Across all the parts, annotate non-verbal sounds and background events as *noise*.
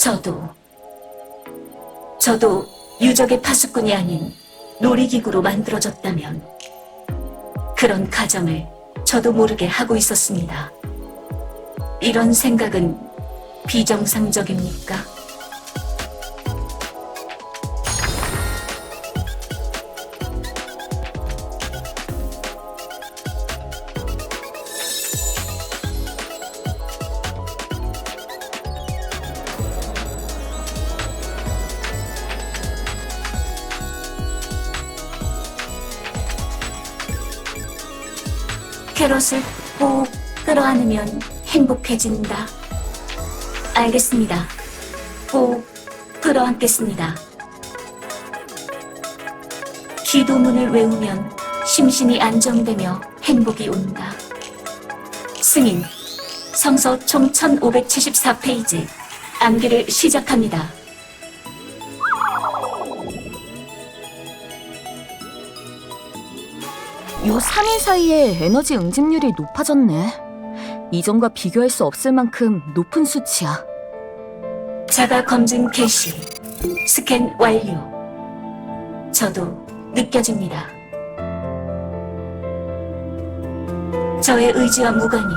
저도, 저도 유적의 파수꾼이 아닌 놀이기구로 만들어졌다면 그런 가정을 저도 모르게 하고 있었습니다. 이런 생각은 비정상적입니까? 캐럿을 꼭 끌어안으면 행복해진다. 알겠습니다. 꼭 끌어안겠습니다. 기도문을 외우면 심신이 안정되며 행복이 온다. 승인, 성서 총 1574페이지, 암기를 시작합니다. 요 3일 사이에 에너지 응집률이 높아졌네. 이전과 비교할 수 없을 만큼 높은 수치야. 자가 검증 개시, 스캔 완료. 저도 느껴집니다. 저의 의지와 무관히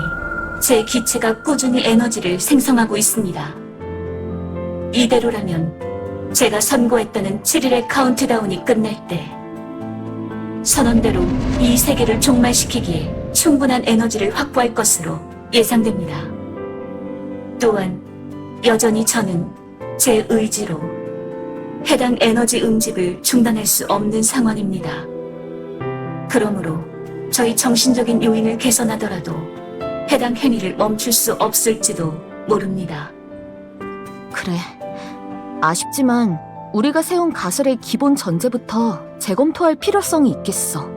제 기체가 꾸준히 에너지를 생성하고 있습니다. 이대로라면 제가 선고했다는 7일의 카운트다운이 끝날 때 선언대로 이 세계를 종말시키기에 충분한 에너지를 확보할 것으로 예상됩니다. 또한 여전히 저는 제 의지로 해당 에너지 응집을 중단할 수 없는 상황입니다. 그러므로 저희 정신적인 요인을 개선하더라도 해당 행위를 멈출 수 없을지도 모릅니다. 그래. 아쉽지만 우리가 세운 가설의 기본 전제부터 재검토할 필요성이 있겠어.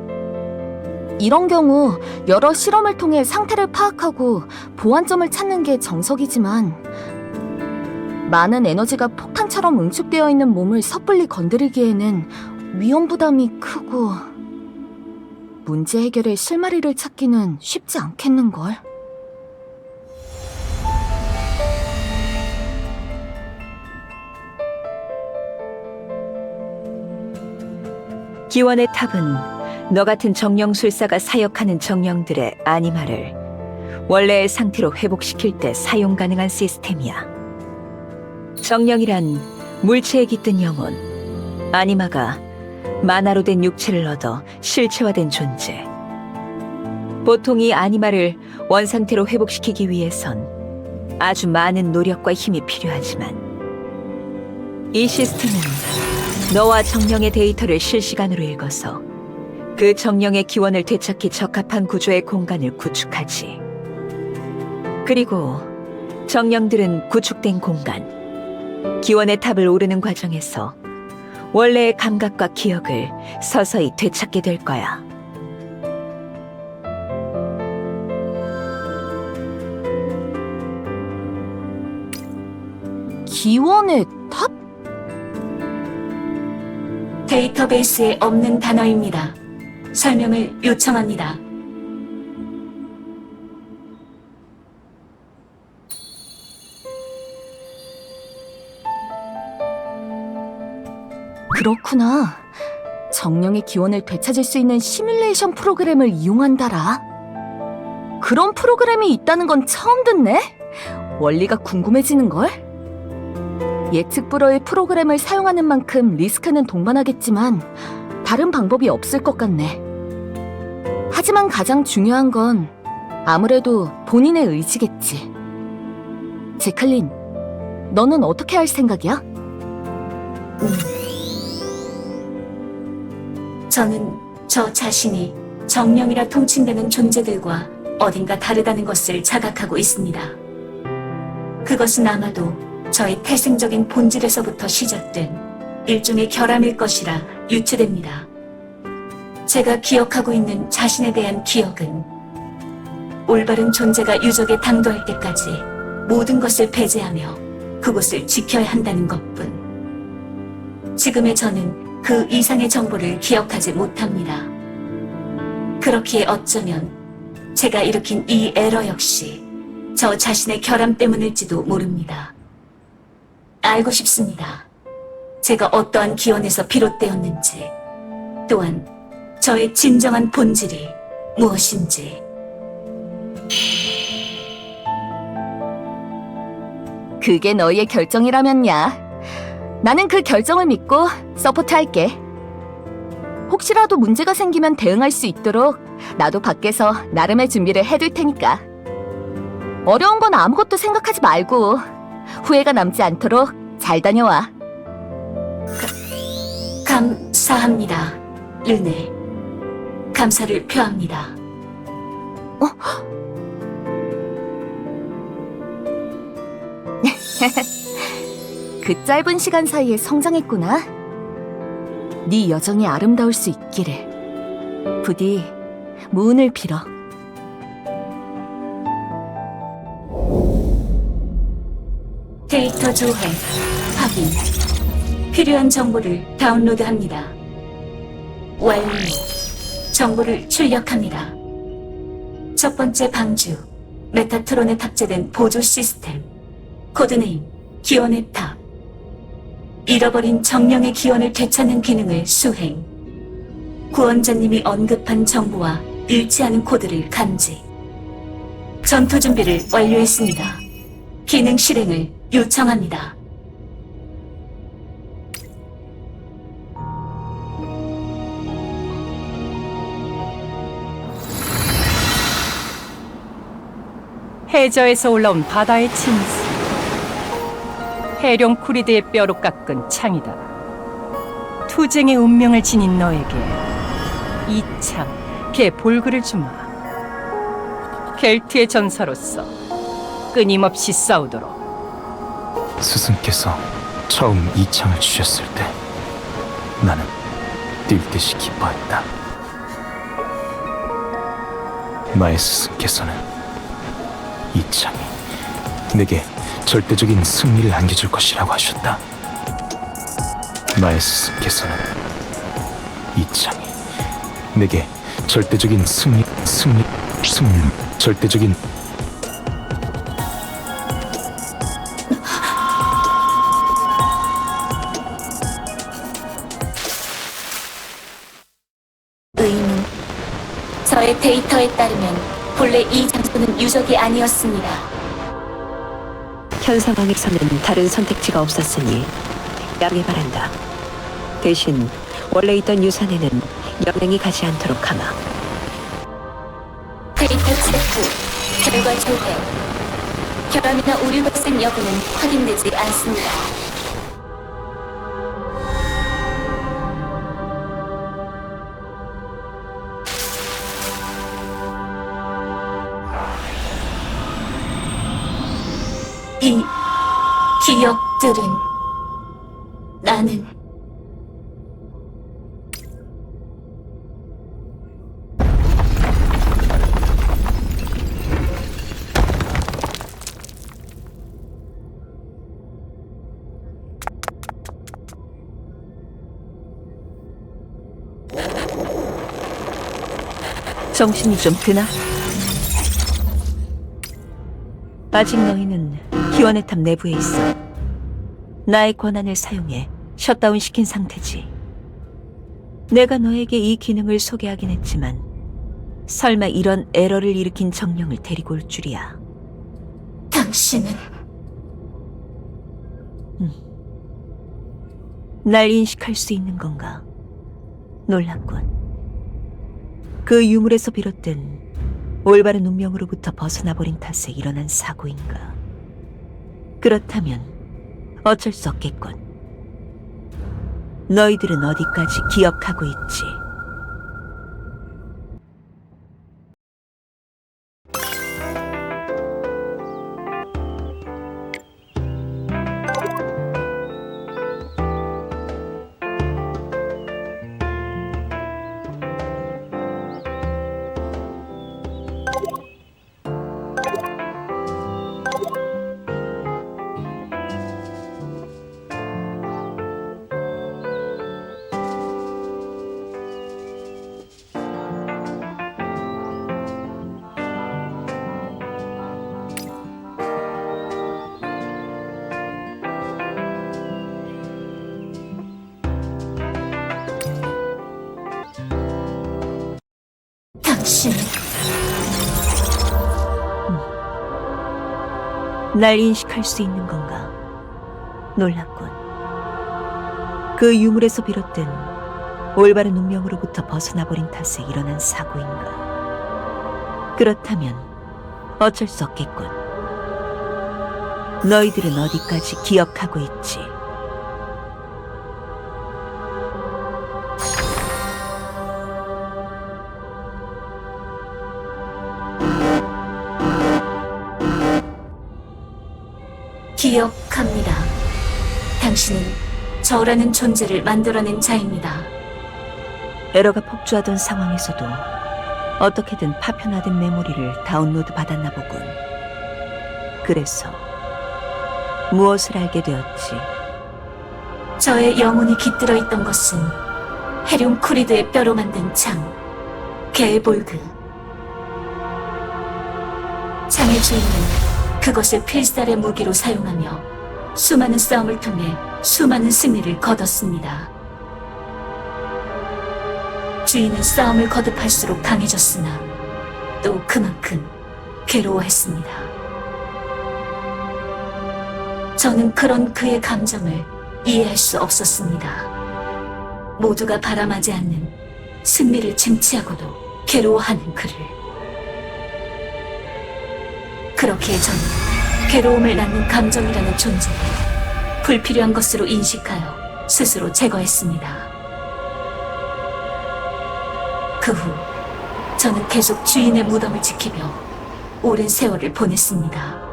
이런 경우 여러 실험을 통해 상태를 파악하고 보완점을 찾는 게 정석이지만 많은 에너지가 폭탄처럼 응축되어 있는 몸을 섣불리 건드리기에는 위험 부담이 크고 문제 해결의 실마리를 찾기는 쉽지 않겠는걸. 기원의 탑은 너 같은 정령술사가 사역하는 정령들의 아니마를 원래의 상태로 회복시킬 때 사용 가능한 시스템이야. 정령이란 물체에 깃든 영혼, 아니마가 만화로 된 육체를 얻어 실체화된 존재. 보통 이 아니마를 원상태로 회복시키기 위해선 아주 많은 노력과 힘이 필요하지만 이 시스템은 너와 정령의 데이터를 실시간으로 읽어서 그 정령의 기원을 되찾기 적합한 구조의 공간을 구축하지. 그리고 정령들은 구축된 공간, 기원의 탑을 오르는 과정에서 원래의 감각과 기억을 서서히 되찾게 될 거야. 기원의 데이터베이스에 없는 단어입니다. 설명을 요청합니다. 그렇구나. 정령의 기원을 되찾을 수 있는 시뮬레이션 프로그램을 이용한다라. 그런 프로그램이 있다는 건 처음 듣네? 원리가 궁금해지는걸? 예측 불허의 프로그램을 사용하는 만큼 리스크는 동반하겠지만 다른 방법이 없을 것 같네. 하지만 가장 중요한 건 아무래도 본인의 의지겠지. 제클린, 너는 어떻게 할 생각이야? 저는 저 자신이 정령이라 통칭되는 존재들과 어딘가 다르다는 것을 자각하고 있습니다. 그것은 아마도 저의 태생적인 본질에서부터 시작된 일종의 결함일 것이라 유추됩니다. 제가 기억하고 있는 자신에 대한 기억은 올바른 존재가 유적에 당도할 때까지 모든 것을 배제하며 그곳을 지켜야 한다는 것뿐. 지금의 저는 그 이상의 정보를 기억하지 못합니다. 그렇기에 어쩌면 제가 일으킨 이 에러 역시 저 자신의 결함 때문일지도 모릅니다. 알고 싶습니다. 제가 어떠한 기원에서 비롯되었는지, 또한 저의 진정한 본질이 무엇인지. 그게 너희의 결정이라면야. 나는 그 결정을 믿고 서포트할게. 혹시라도 문제가 생기면 대응할 수 있도록 나도 밖에서 나름의 준비를 해둘 테니까. 어려운 건 아무것도 생각하지 말고 후회가 남지 않도록 잘 다녀와. 감사합니다, 르네. 감사를 표합니다. *laughs* 그 짧은 시간 사이에 성장했구나. 네 여정이 아름다울 수 있기를. 부디 무운을 빌어. 데이터 조회, 확인. 필요한 정보를 다운로드합니다. 완료. 정보를 출력합니다. 첫 번째 방주, 메타트론에 탑재된 보조 시스템. 코드네임, 기원의 탑. 잃어버린 정령의 기원을 되찾는 기능을 수행. 구원자님이 언급한 정보와 일치하는 코드를 감지. 전투 준비를 완료했습니다. 기능 실행을 요청합니다. 해저에서 올라온 바다의 침수. 해룡 쿠리드의 뼈로 깎은 창이다. 투쟁의 운명을 지닌 너에게 이 창, 개 볼글을 주마. 켈트의 전사로서 끊임없이 싸우도록. 스승께서 처음 이 창을 주셨을 때 나는 뛸 듯이 기뻐했다. 나의 스승께서는 이 창이 내게 절대적인 승리를 안겨줄 것이라고 하셨다. 나의 스승께서는 이 창이 내게 절대적인 승리, 승리, 승리, 절대적인 저의 데이터에 따르면 본래 이 장소는 유적이 아니었습니다. 현 상황에서는 다른 선택지가 없었으니 양해 바란다. 대신 원래 있던 유산에는 영향이 가지 않도록 하마. 데이터 체크, 결과 조회. 결함이나 오류 발생 여부는 확인되지 않습니다. 기억들은 나는 정신이 좀 드나? 아직 너희는 기원의 탑 내부에 있어. 나의 권한을 사용해 셧다운 시킨 상태지. 내가 너에게 이 기능을 소개하긴 했지만 설마 이런 에러를 일으킨 정령을 데리고 올 줄이야. 당신은 날 인식할 수 있는 건가? 놀랍군. 그 유물에서 비롯된 올바른 운명으로부터 벗어나 버린 탓에 일어난 사고인가? 그렇다면 어쩔 수 없겠군. 너희들은 어디까지 기억하고 있지? 날 인식할 수 있는 건가? 놀랍군. 그 유물에서 비롯된 올바른 운명으로부터 벗어나버린 탓에 일어난 사고인가? 그렇다면 어쩔 수 없겠군. 너희들은 어디까지 기억하고 있지? 기억합니다. 당신은 저라는 존재를 만들어낸 자입니다. 에러가 폭주하던 상황에서도 어떻게든 파편화된 메모리를 다운로드 받았나 보군. 그래서 무엇을 알게 되었지? 저의 영혼이 깃들어 있던 것은 헤륨 쿠리드의 뼈로 만든 창, 게볼그. 창의 주인은 그것을 필살의 무기로 사용하며 수많은 싸움을 통해 수많은 승리를 거뒀습니다. 주인은 싸움을 거듭할수록 강해졌으나 또 그만큼 괴로워했습니다. 저는 그런 그의 감정을 이해할 수 없었습니다. 모두가 바람하지 않는 승리를 쟁취하고도 괴로워하는 그를. 그렇기에 저는 괴로움을 낳는 감정이라는 존재를 불필요한 것으로 인식하여 스스로 제거했습니다. 그 후 저는 계속 주인의 무덤을 지키며 오랜 세월을 보냈습니다.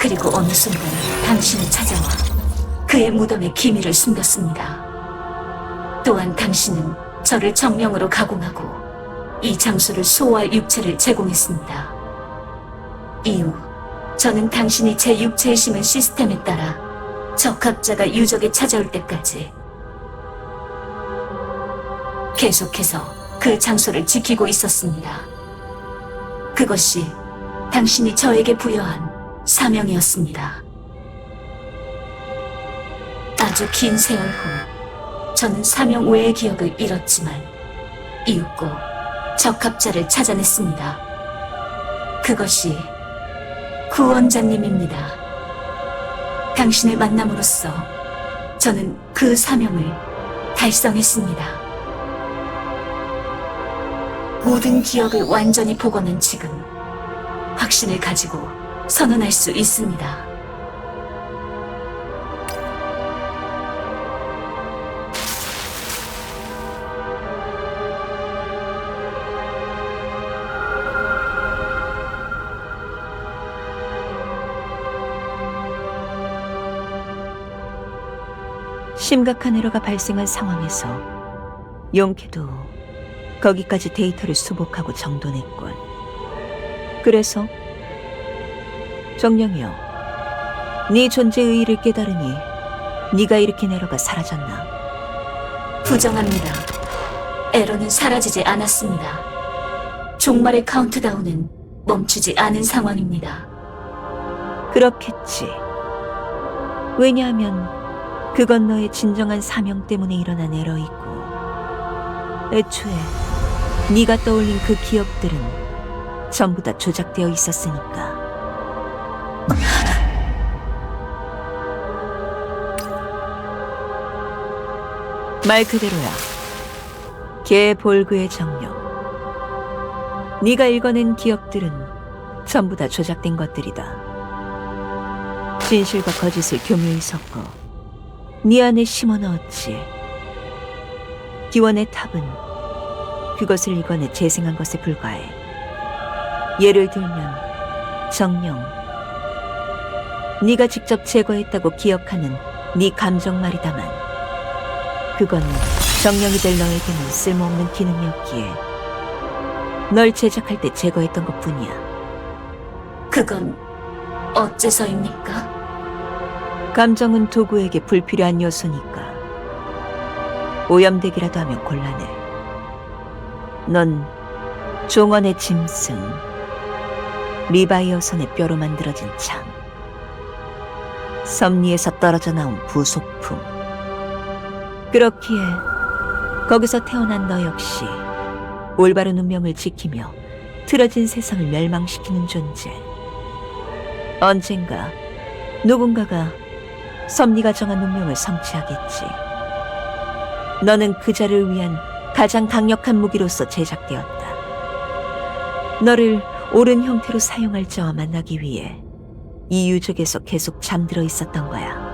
그리고 어느 순간 당신이 찾아와 그의 무덤에 기밀을 숨겼습니다. 또한 당신은 저를 정령으로 가공하고 이 장소를 소화할 육체를 제공했습니다. 이후 저는 당신이 제 육체에 심은 시스템에 따라 적합자가 유적에 찾아올 때까지 계속해서 그 장소를 지키고 있었습니다. 그것이 당신이 저에게 부여한 사명이었습니다. 아주 긴 세월 후, 저는 사명 외의 기억을 잃었지만, 이윽고 적합자를 찾아냈습니다. 그것이 구원자님입니다. 당신을 만남으로써 저는 그 사명을 달성했습니다. 모든 기억을 완전히 복원한 지금, 확신을 가지고 선언할 수 있습니다. 심각한 에러가 발생한 상황에서 용케도 거기까지 데이터를 수복하고 정돈했군. 그래서 정령이여, 네 존재의 의의를 깨달으니 네가 일으킨 에러가 사라졌나? 부정합니다. 에러는 사라지지 않았습니다. 종말의 카운트다운은 멈추지 않은 상황입니다. 그렇겠지. 왜냐하면 그건 너의 진정한 사명 때문에 일어난 에러이고 애초에 네가 떠올린 그 기억들은 전부 다 조작되어 있었으니까. 말 그대로야. 개 볼그의 정령. 네가 읽어낸 기억들은 전부 다 조작된 것들이다. 진실과 거짓을 교묘히 섞어 네 안에 심어 넣었지. 기원의 탑은 그것을 이번에 재생한 것에 불과해. 예를 들면 정령. 네가 직접 제거했다고 기억하는 네 감정 말이다만 그건 정령이 될 너에게는 쓸모없는 기능이었기에 널 제작할 때 제거했던 것뿐이야. 그건 어째서입니까? 감정은 도구에게 불필요한 요소니까. 오염되기라도 하면 곤란해. 넌 종원의 짐승, 리바이 어선의 뼈로 만들어진 창, 섭리에서 떨어져 나온 부속품. 그렇기에 거기서 태어난 너 역시 올바른 운명을 지키며 틀어진 세상을 멸망시키는 존재. 언젠가 누군가가 섭리가 정한 운명을 성취하겠지. 너는 그자를 위한 가장 강력한 무기로서 제작되었다. 너를 옳은 형태로 사용할 자와 만나기 위해 이 유적에서 계속 잠들어 있었던 거야.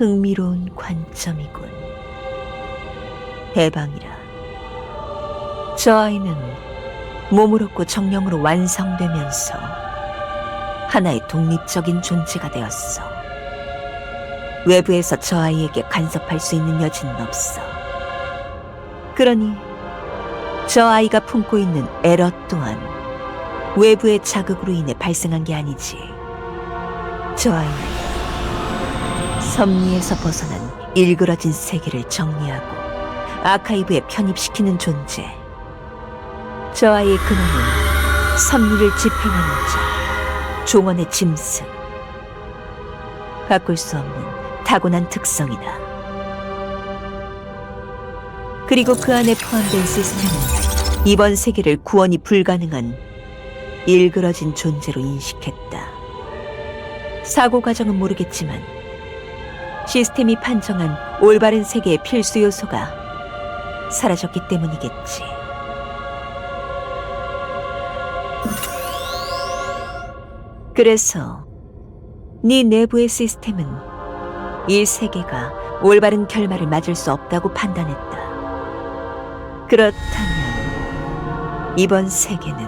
흥미로운 관점이군. 대방이라. 저 아이는 몸을 얻고 정령으로 완성되면서 하나의 독립적인 존재가 되었어. 외부에서 저 아이에게 간섭할 수 있는 여지는 없어. 그러니 저 아이가 품고 있는 에러 또한 외부의 자극으로 인해 발생한 게 아니지. 저 아이는 섭리에서 벗어난 일그러진 세계를 정리하고 아카이브에 편입시키는 존재. 저 아이의 근원은 섭리를 집행하는 자, 종원의 짐승. 바꿀 수 없는 타고난 특성이다. 그리고 그 안에 포함된 시스템은 이번 세계를 구원이 불가능한 일그러진 존재로 인식했다. 사고 과정은 모르겠지만 시스템이 판정한 올바른 세계의 필수 요소가 사라졌기 때문이겠지. 그래서 네 내부의 시스템은 이 세계가 올바른 결말을 맞을 수 없다고 판단했다. 그렇다면 이번 세계는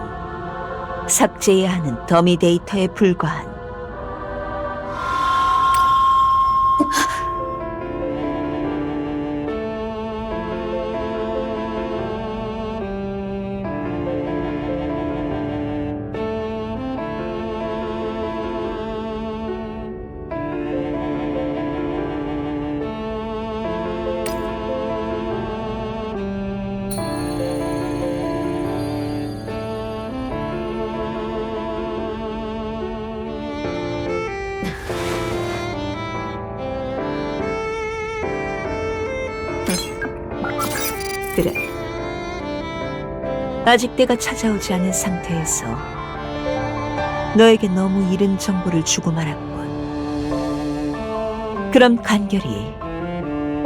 삭제해야 하는 더미 데이터에 불과한 아직 때가 찾아오지 않은 상태에서 너에게 너무 이른 정보를 주고 말았군. 그럼 간결히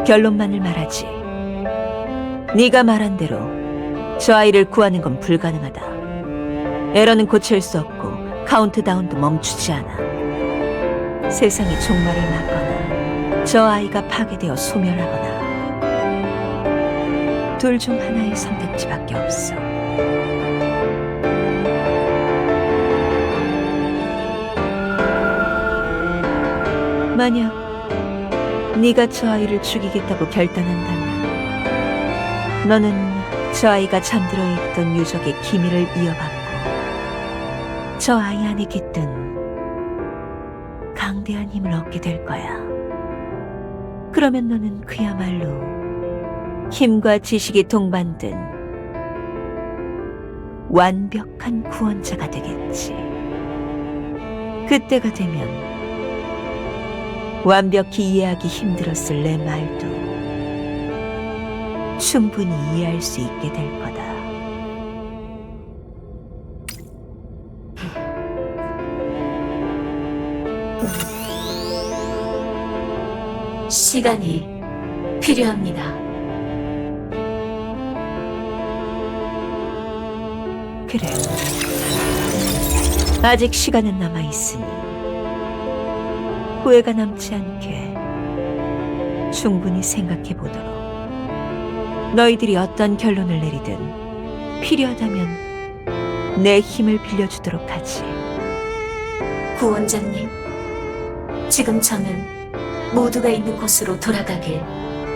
결론만을 말하지. 네가 말한 대로 저 아이를 구하는 건 불가능하다. 에러는 고칠 수 없고 카운트다운도 멈추지 않아. 세상이 종말을 맞거나 저 아이가 파괴되어 소멸하거나 둘 중 하나의 선택지밖에 없어. 만약 네가 저 아이를 죽이겠다고 결단한다면 너는 저 아이가 잠들어 있던 유적의 기밀을 이어받고 저 아이 안에 깃든 강대한 힘을 얻게 될 거야. 그러면 너는 그야말로 힘과 지식이 동반된 완벽한 구원자가 되겠지. 그때가 되면 완벽히 이해하기 힘들었을 내 말도 충분히 이해할 수 있게 될 거다. 시간이 필요합니다. 그래. 아직 시간은 남아 있으니 후회가 남지 않게 충분히 생각해 보도록. 너희들이 어떤 결론을 내리든 필요하다면 내 힘을 빌려주도록 하지. 구원자님, 지금 저는 모두가 있는 곳으로 돌아가길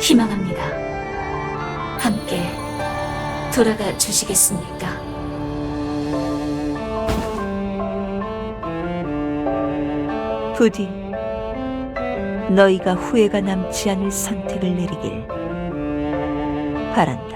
희망합니다. 함께 돌아가 주시겠습니까? 부디 너희가 후회가 남지 않을 선택을 내리길 바란다.